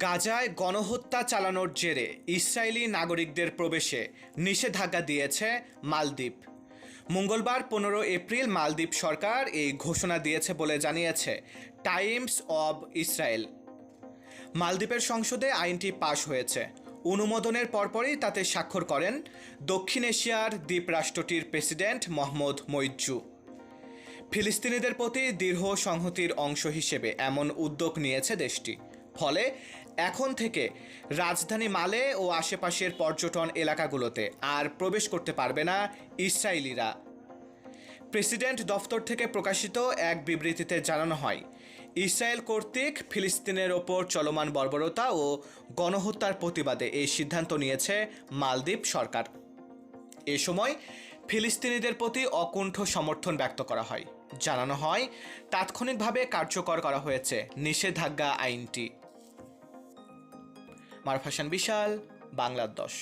গাজায় গণহত্যা চালানোর জেরে ইসরায়েলি নাগরিকদের প্রবেশে নিষেধাজ্ঞা দিয়েছে মালদ্বীপ। মঙ্গলবার পনেরো এপ্রিল মালদ্বীপ সরকার এই ঘোষণা দিয়েছে বলে জানিয়েছে টাইমস অব ইসরায়েল। মালদ্বীপের সংসদে আইনটি পাশ হয়েছে। অনুমোদনের পরপরই তাতে স্বাক্ষর করেন দক্ষিণ এশিয়ার দ্বীপ রাষ্ট্রটির প্রেসিডেন্ট মোহাম্মদ মৈজু ফিলিস্তিনিদের প্রতি দৃঢ় সংহতির অংশ হিসেবে এমন উদ্যোগ নিয়েছে দেশটি। ফলে এখন থেকে রাজধানী মালে ও আশেপাশের পর্যটন এলাকাগুলোতে আর প্রবেশ করতে পারবে না ইসরায়েলিরা। প্রেসিডেন্ট দফতর থেকে প্রকাশিত এক বিবৃতিতে জানানো হয়, ইসরায়েল কর্তৃক ফিলিস্তিনের ওপর চলমান বর্বরতা ও গণহত্যার প্রতিবাদে এই সিদ্ধান্ত নিয়েছে মালদ্বীপ সরকার। এ সময় ফিলিস্তিনিদের প্রতি অকুণ্ঠ সমর্থন ব্যক্ত করা হয়। জানানো হয়, তাৎক্ষণিকভাবে কার্যকর করা হয়েছে নিষেধাজ্ঞা আইনটি। মারফাসান বিশাল বাংলার দশ।